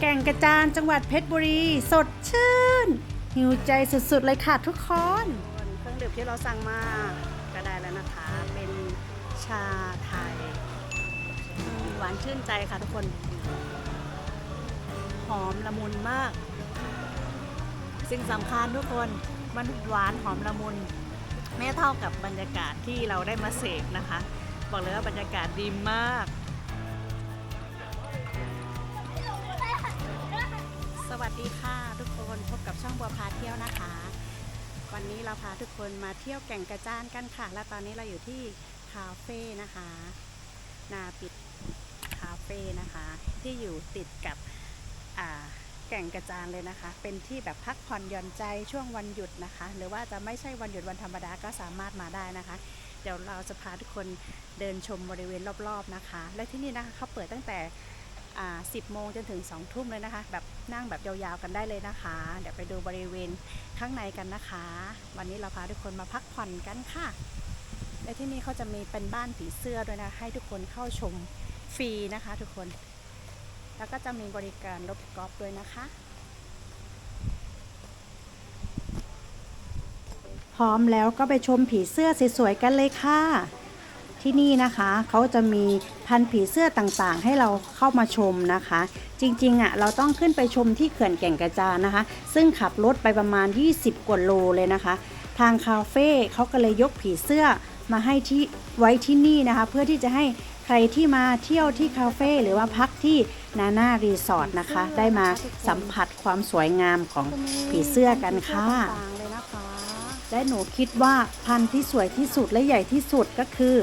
แก่งกระจานจังหวัดเพชรบุรี สดชื่น หิวใจสุด ๆ เลยค่ะทุกคน เครื่องดื่มที่เราสั่งมาก็ได้แล้วนะคะ เป็นชาไทย หวานชื่นใจค่ะทุกคน หอมละมุนมาก สิ่งสำคัญทุกคนมันหวานหอมละมุนไม่เท่ากับบรรยากาศที่เราได้มาเสพนะคะ บอกเลยว่าบรรยากาศดีมาก ดีค่ะทุกคนพบกับช่องบัวพาเที่ยวนะคะ วันนี้เราพาทุกคนมาเที่ยวแก่งกระจานกันค่ะ และตอนนี้เราอยู่ที่คาเฟ่นะคะนาปิดคาเฟ่นะคะ ที่อยู่ติดกับแก่งกระจานเลยนะคะ เป็นที่แบบพักผ่อนหย่อนใจช่วงวันหยุดนะคะ หรือว่าจะไม่ใช่วันหยุดวันธรรมดาก็สามารถมาได้นะคะ เดี๋ยวเราจะพาทุกคนเดินชมบริเวณรอบๆนะคะ และที่นี่นะคะเขาเปิดตั้งแต่ 10 โมงจนถึง 2 ทุ่มเลยนะคะ แบบนั่งแบบยาวๆกันได้เลยนะคะ เดี๋ยวไปดูบริเวณข้างในกันนะคะ วันนี้เราพาทุกคนมาพักผ่อนกันค่ะ และที่นี่เขาจะมีเป็นบ้านผีเสื้อด้วยนะ ให้ทุกคนเข้าชมฟรีนะคะ ทุกคน แล้วก็จะมีบริการรถกอล์ฟด้วยนะคะ พร้อมแล้วก็ไปชมผีเสื้อสวยๆกันเลยค่ะ ที่นี่นะคะ เขาจะมีพันผีเสื้อต่างๆ ให้เราเข้ามาชมนะคะ จริงๆอะเราต้องขึ้นไปชมที่เขื่อนแก่งกระจานนะคะ ซึ่งขับรถไปประมาณ 20 กว่าโลเลยนะคะ ทางคาเฟ่เขาก็เลยยกผีเสื้อมาให้ที่ไว้ที่นี่นะคะ เพื่อที่จะให้ใครที่มาเที่ยวที่คาเฟ่หรือว่าพักที่นาน่ารีสอร์ทนะคะ ได้มาสัมผัสความสวยงามของผีเสื้อกันค่ะและหนูคิดว่าพันธุ์ที่สวยที่สุดและใหญ่ที่สุดก็คือ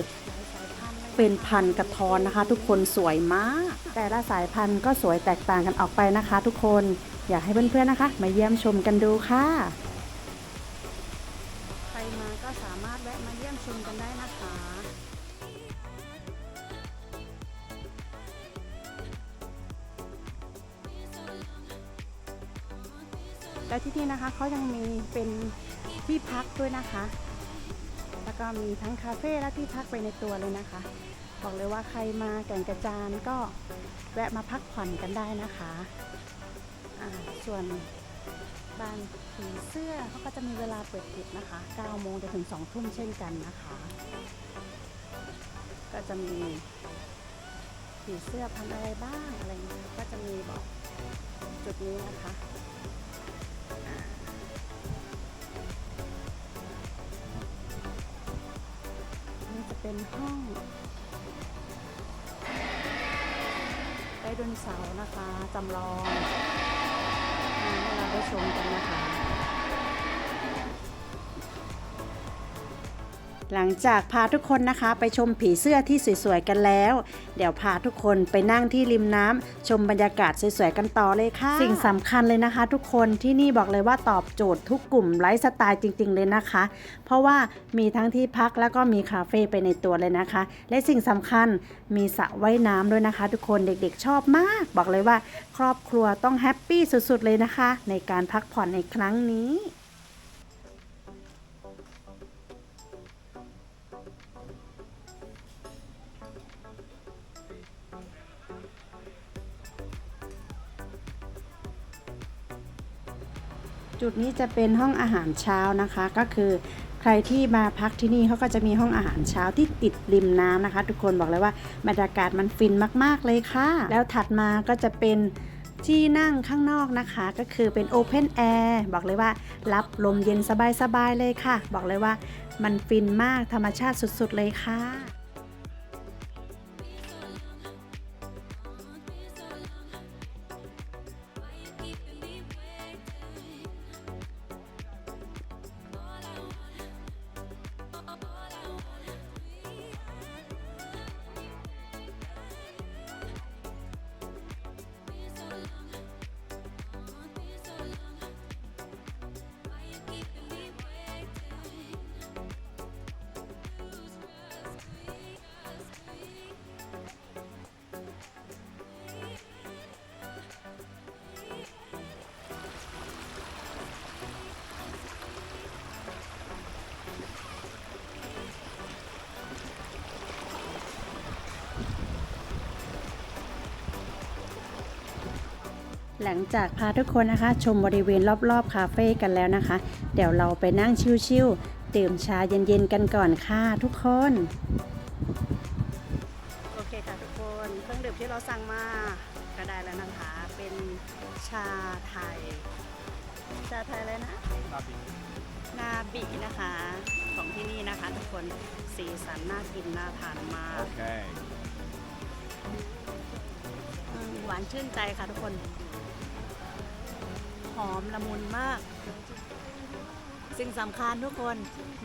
เป็นพันกระทอนนะคะ ทุกคนสวยมาก แต่ละสายพันธุ์ก็สวยแตกต่างกันออกไปนะคะ ทุกคนอยากให้เพื่อนๆนะคะ มาเยี่ยมชมกันดูค่ะใครมาก็สามารถแวะมาเยี่ยมชมกันได้นะคะแล้วที่นี่นะคะเขายังมีเป็นที่พักด้วยนะคะ แล้วก็มีทั้งคาเฟ่และที่พักไปในตัวเลยนะคะ บอกเลยว่าใครมาแก่งกระจานก็แวะมาพักผ่อนกันได้นะคะอ่าส่วนบ้านผีเสื้อเขาก็จะมีเวลาเปิดปิดนะคะ9โมงจนถึง2ทุ่มเช่นกันนะคะ ก็จะมีผีเสื้อพันอะไรบ้างอะไรเงี้ยก็จะมีบอกจุดนี้นะคะ เป็นห้องไดโดนเสาร์นะคะจำลอง หลังจากพาทุกคนนะคะไปชมผีเสื้อที่สวยๆกันแล้ว เดี๋ยวพาทุกคนไปนั่งที่ริมน้ำชมบรรยากาศสวยๆกันต่อเลยค่ะ สิ่งสำคัญเลยนะคะ ทุกคนที่นี่บอกเลยว่าตอบโจทย์ทุกกลุ่มไลฟ์สไตล์จริง ๆ เลยนะคะ เพราะว่ามีทั้งที่พักแล้วก็มีคาเฟ่ไปในตัวเลยนะคะ และสิ่งสำคัญมีสระว่ายน้ำด้วยนะคะ ทุกคนเด็กๆชอบมาก บอกเลยว่า ครอบครัวต้องแฮปปี้สุดๆเลยนะคะ ในการพักผ่อนในครั้งนี้ จุดนี้จะเป็นห้องอาหารเช้านะคะ ก็คือใครที่มาพักที่นี่เขาก็จะมีห้องอาหารเช้าที่ติดริมน้ำนะคะ ทุกคนบอกเลยว่าบรรยากาศมันฟินมาก ๆ เลยค่ะ แล้วถัดมาก็จะเป็นที่นั่งข้างนอกนะคะ ก็คือเป็นโอเพนแอร์บอกเลยว่า รับลมเย็นสบาย ๆ เลยค่ะ บอกเลยว่ามันฟินมากธรรมชาติสุด ๆ เลยค่ะ หลังจากพาทุกคนนะคะ ชมบริเวณรอบๆ คาเฟ่กันแล้วนะคะ เดี๋ยวเราไปนั่งชิลๆดื่มชาเย็นๆกันก่อนค่ะทุกคน โอเคค่ะทุกคนเครื่องดื่มที่เราสั่งมาก็ได้แล้วนะคะ เป็นชาไทย ชาไทยอะไรนะนาบินะคะ ของที่นี่นะคะ ทุกคนสีสันน่ากินน่าทานมาก Okay. อืมหวานชื่นใจค่ะทุกคนห อมละมุนมาก สิ่งสำคัญทุกคน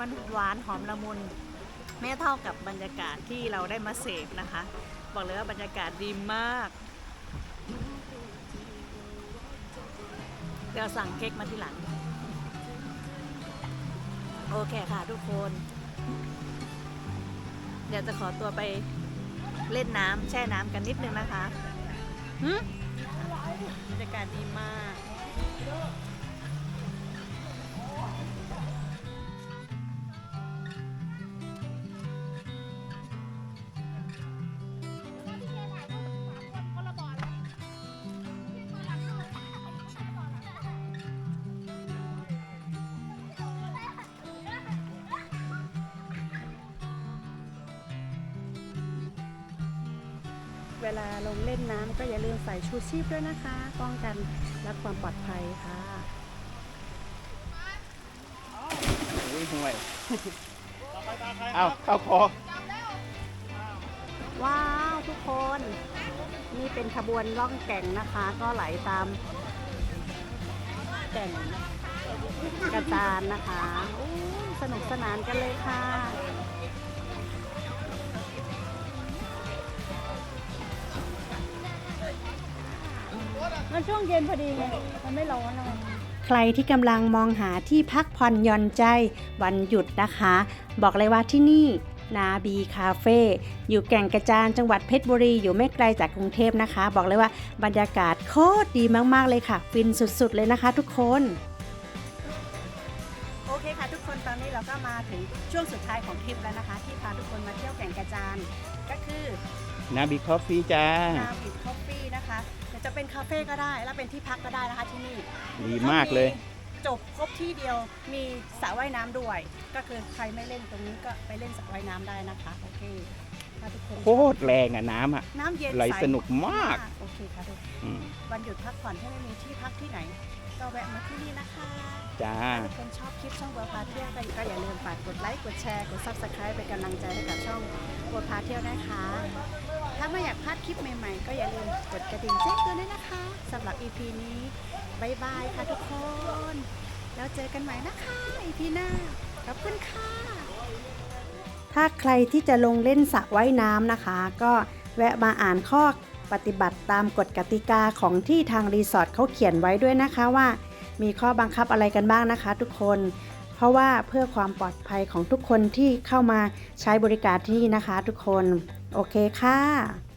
มันหวานหอมละมุนไม่เท่ากับบรรยากาศที่เราได้มาเสพนะคะ บอกเลยว่าบรรยากาศดีมากเดี๋ยวสั่งเค้กมาทีหลัง โอเคค่ะทุกคน เดี๋ยวจะขอตัวไปเล่นน้ำแช่น้ำกันนิดนึงนะคะหึบรรยากาศดีมาก เลาลงเล่นน้ำก็อย่าลืมใส่ชูชีพด้วยนะคะ ป้องกันและความปลอดภัยค่ะอุ้ยห่วยเอาเข้าคอว้าวทุกคน นี่เป็นขบวนล่องแก่งนะคะ ก็ไหลตามแก่งกระจานนะคะอู้สนุกสนานกันเลยค่ะ มันช่วงเย็นพอดีไง มันไม่ร้อนเลยใครที่กำลังมองหาที่พักผ่อนหย่อนใจวันหยุดนะคะ บอกเลยว่าที่นี่นาบีคาเฟ่อยู่แก่งกระจานจังหวัดเพชรบุรี อยู่ไม่ไกลจากกรุงเทพนะคะ บอกเลยว่าบรรยากาศโคตรดีมาก ๆ เลยค่ะ ฟินสุด ๆ เลยนะคะทุกคน โอเคค่ะทุกคนตอนนี้เราก็มาถึงช่วงสุดท้ายของทริปแล้วนะคะ ที่พาทุกคนมาเที่ยวแก่งกระจานก็คือนาบีคอฟฟี่จ้านาบิดคอฟฟี่นะคะเดี๋ยว จะเป็นคาเฟ่ก็ได้ แล้วเป็นที่พักก็ได้นะคะที่นี่ดีมากเลย จบครบที่เดียวมีสระว่ายน้ำด้วย ก็คือใครไม่เล่นตรงนี้ก็ไปเล่นสระว่ายน้ำได้นะคะโอเคถ้าทุกคนโคตรแรงอะน้ำอะ น้ำเย็นไหลใสนุกมาก โอเคค่ะทุกอืมวันหยุดพักผ่อนถ้าไม่มีที่พักที่ไหน ก็แวะมาที่นี่นะคะ จ้า ถ้าทุกคนชอบคลิปช่องบัวพาเที่ยวก็อย่าลืมฝากกดไลค์กดแชร์กด subscribe เป็นกำลังใจให้กับช่องบัวพาเที่ยวนะคะ ถ้าไม่อยากพลาดคลิปใหม่ๆ ก็อย่าลืม กดกระดิ่งแจ้งเตือนด้วยนะคะสำหรับ EP นี้บายบายค่ะทุกคน แล้วเจอกันใหม่นะคะ EP หน้า ขอบคุณค่ะ ถ้าใครที่จะลงเล่นสระว่ายน้ำนะคะ ก็แวะมาอ่านข้อปฏิบัติตามกฎกติกาของที่ทางรีสอร์ทเขาเขียนไว้ด้วยนะคะว่า มีข้อบังคับอะไรกันบ้างนะคะ ทุกคน เพราะว่าเพื่อความปลอดภัยของทุกคนที่เข้ามาใช้บริการที่นี่นะคะ ทุกคน โอเคค่ะ